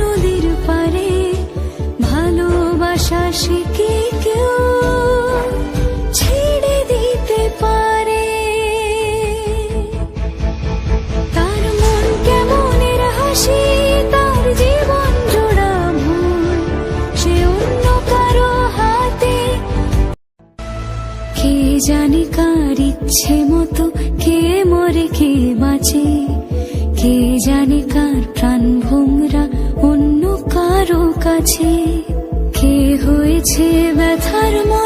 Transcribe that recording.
নদীর পারে ভালোবাসা কি কেউ ছেড়ে দিতে পারে। তার মন কেমনের হাসি, তার জীবন জোড়া সে অন্য কারও হাতে কে জানে কার ইচ্ছে মতো, কে মরে, কে বাঁচে। কে জানে কার প্রাণ ভোমরা? অন্য কারও কাছে কে হয়েছে ব্যথার মলম